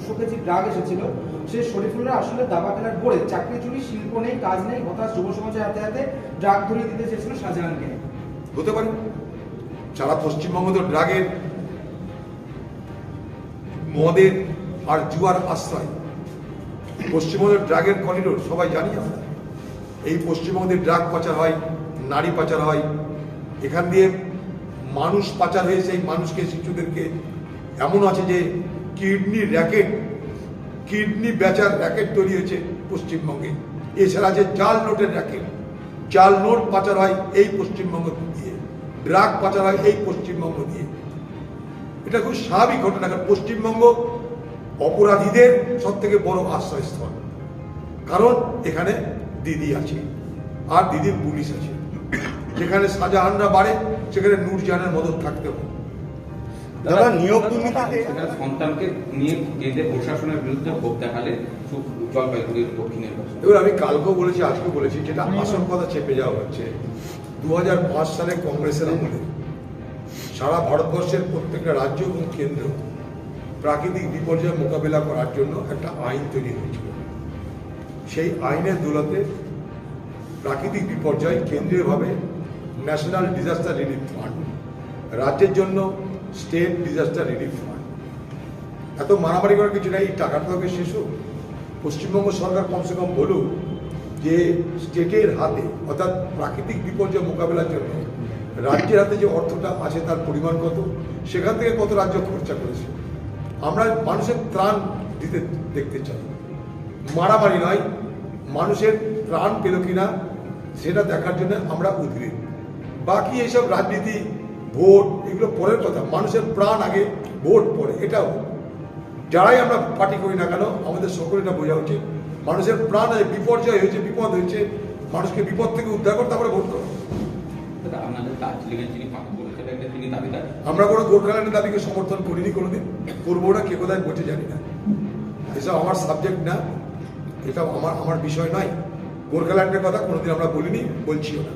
দুশো KG drug এসেছিল, সে শরীফুল্লাহ আসলে দাবা খেলার বোর্ডে চাকরি চুরি, শিল্প নেই, কাজ নেই, হতাশ, যুব সমাজের হাতে হাতে ড্রাগ ধরিয়ে দিতে চেয়েছিল শাহজাহানকে। হতে পারে। সারা পশ্চিমবঙ্গ তো ড্রাগের মদের আর জুয়ার আশ্রয়। পশ্চিমবঙ্গের ড্রাগের করিডোর, সবাই জানি আমরা। এই পশ্চিমবঙ্গে ড্রাগ পাচার হয়, নারী পাচার হয়, এখান দিয়ে মানুষ পাচার হয়ে সেই মানুষকে, শিশুদেরকে এমন আছে যে কিডনি র্যাকেট, কিডনি বেচার র্যাকেট তৈরি হয়েছে পশ্চিমবঙ্গে। এছাড়া আছে জাল নোটের র্যাকেট। জাল নোট পাচার হয় এই পশ্চিমবঙ্গ দিয়ে। ড্রাগ পাচার হয় এই পশ্চিমবঙ্গ দিয়ে। এটা খুব স্বাভাবিক ঘটনা, কারণ পশ্চিমবঙ্গ অপরাধীদের সব থেকে বড় আশ্রয়স্থল। কারণ এখানে দিদি আছে, আর দিদির পুলিশ আছে। যেখানে শাহজাহানরা বাড়ে, সেখানে নূরজাহানের মদত থাকতে হবে দাদা নিয়োগ দুর্নীতিতে সন্তানকে নিয়ে কেন্দ্রের প্রশাসনের বিরুদ্ধে ক্ষোভ দেখালে জলপাইগুড়ির দক্ষিণের এবার আমি কালকেও বলেছি আজকেও বলেছি যেটা আসল কথা চেপে যাওয়া হচ্ছে দু সালে কংগ্রেসের আমলে সারা ভারতবর্ষের প্রত্যেকটা রাজ্য এবং কেন্দ্র প্রাকৃতিক বিপর্যয় মোকাবেলা করার জন্য একটা আইন তৈরি হয়েছিল। সেই আইনের দৌলতে প্রাকৃতিক বিপর্যয় কেন্দ্রীয়ভাবে ন্যাশনাল ডিজাস্টার রিলিফ ফান্ড রাজ্যের জন্য স্টেট ডিজাস্টার রিলিফ ফান্ড এত মারামারি করার কিছু নেই, এই টাকাটা তোকে শেষ হোক। পশ্চিমবঙ্গ সরকার কমসে কম বলুক যে স্টেটের হাতে, অর্থাৎ প্রাকৃতিক বিপর্যয় মোকাবেলার জন্য রাজ্যের হাতে যে অর্থটা আছে তার পরিমাণ কত, সেখান থেকে কত রাজ্য খরচা করেছে। আমরা মানুষের ত্রাণ দিতে দেখতে চাই। মারামারি নয়, মানুষের ত্রাণ পেল কিনা, সেটা দেখার জন্য আমরা উদ্গ্রীব। বাকি এইসব রাজনীতি ভোট এগুলো পরের কথা। মানুষের প্রাণ আগে ভোট পরে এটাও। যারাই আমরা পার্টি করি না কেন আমাদের সকলেটা বোঝা উচিত। মানুষের প্রাণ আছে বিপর্যয় হয়েছে বিপদ হয়েছে মানুষকে বিপদ থেকে উদ্ধার করতে আমরা ভোট করো। আমরা কোনো গোর্খাল্যান্ডের দাবিকে সমর্থন করিনি কোনোদিন। করব না কে কোথায় বসে জানি না। এসব আমার সাবজেক্ট না এটা আমার আমার বিষয় নয়। গোর্খাল্যান্ডের কথা কোনোদিন আমরা বলিনি বলছিও না।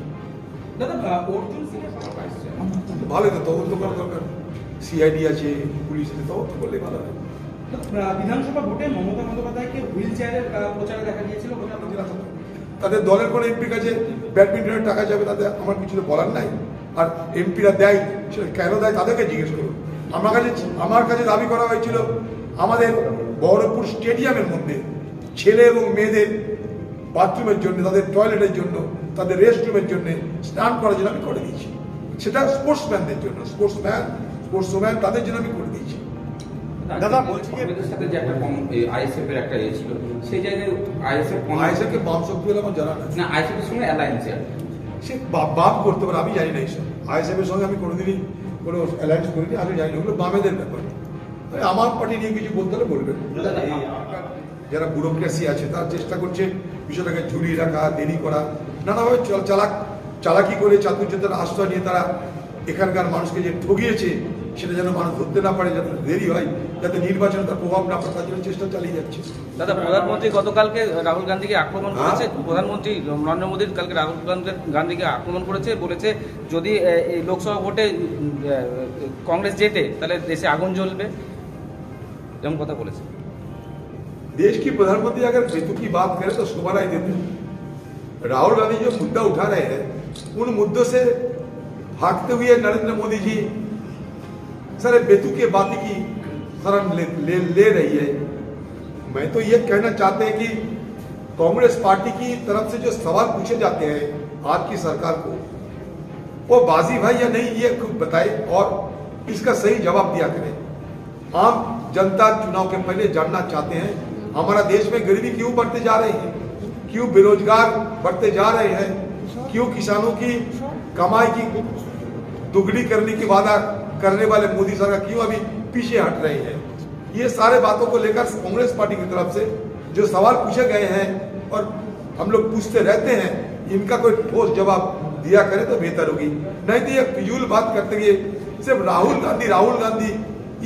দাদা অর্জুন সিং ভালো তো তদন্ত করা দরকার। সিআইডি আছে পুলিশ আছে তদন্ত করলে ভালো হয়। বিধানসভা ভোটে মমতা বন্দ্যোপাধ্যায়কে হুইল চেয়ারের প্রচারে দেখা গিয়েছিল তাদের দলের কোনো এমপির কাছে ব্যাডমিন্টনের টাকা যাবে তাদের আমার কিছু বলার নাই। আর এমপিরা দেয় সেটা কেন দেয় তাদেরকে জিজ্ঞেস করুন। আমার কাছে আমার কাছে দাবি করা হয়েছিল আমাদের বহরমপুর স্টেডিয়ামের মধ্যে ছেলে এবং মেয়েদের বাথরুমের জন্য তাদের টয়লেটের জন্য তাদের রেস্টরুমের জন্য স্নান করার জন্য আমি করে দিয়েছি। সেটা স্পোর্টসম্যানদের জন্য। স্পোর্টসম্যান স্পোর্টসম্যান তাদের জন্য আমি করে দিয়েছি। দাদা, বলছি সাথে যে একটা আইএসএফ এর একটা ইয়ে ছিল সেই জায়গায় আইএসএফ বাম শক্তি বলে আমার জানা না না আইএসএফ এর সঙ্গে অ্যালায়েন্স সে বাম করতে পারে আমি জানি না এইসব আইএসএফের সঙ্গে আমি কোনোদিনই কোনো অ্যালায়েন্স করিনি আমি জানি না ওগুলো বামেদের ব্যাপার। তবে আমার পার্টি নিয়ে কিছু বলতে হলে বলবেন। যারা ব্যুরোক্রেসি আছে তারা চেষ্টা করছে বিষয়টাকে ঝুলিয়ে রাখা দেরি করা নানাভাবে চল- চালাক চালাকি করে চাতুর্যতার আশ্রয় নিয়ে তারা এখানকার মানুষকে যে ঠগিয়েছে সেটা যেন মানুষ ধরতে না পারে যাতে দেরি হয় যাতে নির্বাচনে তার প্রভাব না পড়ে তার জন্য চেষ্টা চালিয়ে যাচ্ছে দাদা প্রধানমন্ত্রী গতকালকে রাহুল গান্ধীকে আক্রমণ হ্যাঁ? করেছে প্রধানমন্ত্রী নরেন্দ্র মোদী কালকে রাহুল গান্ধী- গান্ধীকে আক্রমণ করেছে বলেছে যদি আহ, এই লোকসভা ভোটে উম, আহ, কংগ্রেস জেতে তাহলে দেশে আগুন জ্বলবে এরকম কথা বলেছে देश की प्रधानमंत्री अगर हेतु की बात करें तो शोभा नहीं देते राहुल गांधी जो मुद्दा उठा रहे हैं उन मुद्दों से भागते हुए नरेंद्र मोदी जी सारे बेतु के बातें की शरण ले, ले, ले रही है। मैं तो ये कहना चाहते हैं कि कांग्रेस पार्टी की तरफ़ से जो सवाल पूछे जाते हैं आज की सरकार को वो बाजी भाई या नहीं ये खुद बताए और इसका सही जवाब दिया करें। आम जनता चुनाव के पहले जानना चाहते हैं हमारा देश में गरीबी क्यों बढ़ते जा रही है? क्यों बेरोजगार बढ़ते जा रहे हैं? क्यों किसानों की कमाई की दुगनी करने की वादा करने वाले मोदी सरकार क्यों अभी पीछे हट रहे हैं? ये सारे बातों को लेकर कांग्रेस पार्टी की तरफ़ से जो सवाल पूछे गए हैं और हम लोग पूछते रहते हैं, इनका कोई ठोस जवाब दिया करे तो बेहतर होगी। नहीं तो ये फिजूल बात करते हुए सिर्फ़ राहुल गांधी राहुल गांधी,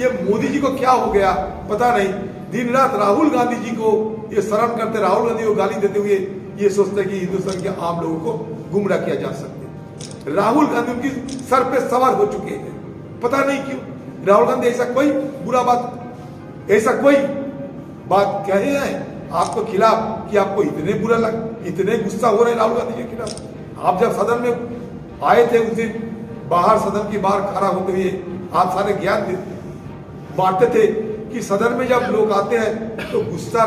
ये मोदी जी को क्या हो गया पता नहीं। दिन रात राहुल गांधी जी को ये शरण करते, राहुल गांधी को गाली देते हुए ये सोचते कि हिंदुस्तान के आम लोगों को गुमराह किया जा सकते राहुल गांधी उनकी सर पे सवार हो चुके हैं। पता नहीं क्यों। राहुल गांधी, ऐसा कोई बुरा बात, ऐसा कोई बात कहे हैं आपको खिलाफ कि आपको इतने बुरा लग, इतने गुस्सा हो रहे राहुल गांधी के खिलाफ? आप जब सदन में आए थे उस दिन, बाहर सदन के बाहर खड़ा होते हुए आप सारे ज्ञान बांटते थे कि सदन में जब लोग आते हैं तो गुस्सा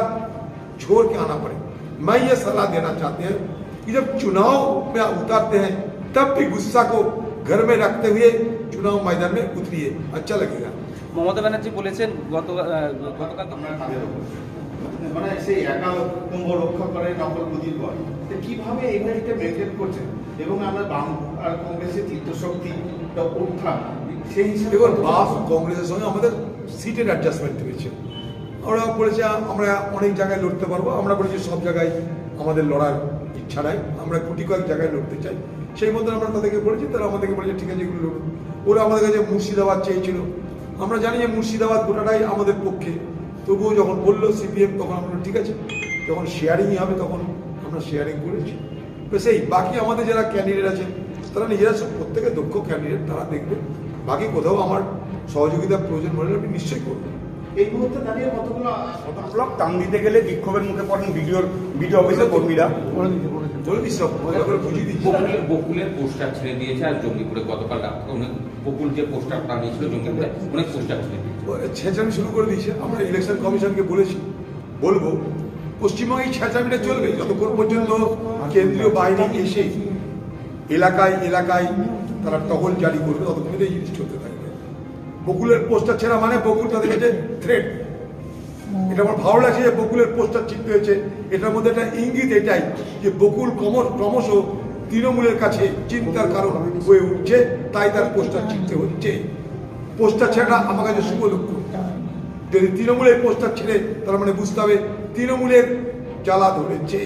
छोड़ के आना पड़े। मैं ये सलाह देना चाहते हैं कि जब चुनाव में उतारते हैं तब भी गुस्सा को घर में रखते हुए चुनाव मैदान में उतरिए अच्छा लगेगा মমতা ব্যানার্জি বলেছেন গত আহ, গতকাল তো মানে সেই একাত্ম রক্ষা করে নকল মুদির পর তো কিভাবে এইভাবে মেনটেন করছেন এবং আমরা বাম আর কংগ্রেসের চিত্তশক্তি বা উত্থান সেই হিসাবে দেখুন বাম কংগ্রেসের সঙ্গে আমাদের সিটের অ্যাডজাস্টমেন্ট হয়েছে আমরা বলেছি আমরা অনেক জায়গায় লড়তে পারবো আমরা বলেছি সব জায়গায় আমাদের লড়ার ইচ্ছা নাই আমরা কোটি কয়েক জায়গায় লড়তে চাই। সেই মধ্যে আমরা তাদেরকে বলেছি, তারা আমাদেরকে বলেছে, ঠিক আছে, এগুলো লড়ুন। ওরা আমাদের কাছে মুর্শিদাবাদ চেয়েছিল। আমরা জানি যে মুর্শিদাবাদ গোটাটাই আমাদের পক্ষে। তবুও যখন বলল সিপিএম, তখন আমরা ঠিক আছে। যখন শেয়ারিংই হবে, তখন আমরা শেয়ারিং করেছি। তো সেই, বাকি আমাদের যারা ক্যান্ডিডেট আছে, তারা নিজেরা প্রত্যেকে দক্ষ ক্যান্ডিডেট তারা দেখবে। বাকি কোথাও আমার সহযোগিতার প্রয়োজন হলে আমি নিশ্চয়ই করব এই মুহূর্তে দাঁড়িয়ে কতগুলো ব্লক টান দিতে গেলে বিক্ষোভের মুখে পড়েন ভিডিওর ভিডিও অফিসের কর্মীরা। বকুলের বকুলের পোস্টার ছেড়ে দিয়েছে আর জঙ্গিপুরে গতকাল রাত্রে অনেক বকুল যে পোস্টার টানিয়েছিল জঙ্গিপুরে অনেক পোস্টার ছেড়ে ছেঁচামি শুরু করে দিয়েছে। আমরা ইলেকশন কমিশনকে বলেছি বলব পশ্চিমবঙ্গে এই ছেঁচামিটা চলবে যতক্ষণ পর্যন্ত কেন্দ্রীয় বাহিনী এসে এলাকায় এলাকায় তারা টহল জারি করবে ততক্ষণ এই জিনিস চলতে থাকবে বকুলের পোস্টার ছেঁড়া মানে বকুল তাদের কাছে থ্রেট এটা আমার ভালো লাগছে যে বকুলের পোস্টার চিনতে হয়েছে। এটার মধ্যে একটা ইঙ্গিত এটাই যে বকুল ক্রমশ ক্রমশ তৃণমূলের কাছে চিন্তার কারণ হয়ে উঠছে তাই তার পোস্টার চিনতে হচ্ছে। পোস্টার ছেড়া আমার কাছে শুভ লক্ষ্য। যদি তৃণমূলের পোস্টার ছেড়ে তার মানে বুঝতে হবে তৃণমূলের জ্বালা ধরেছে।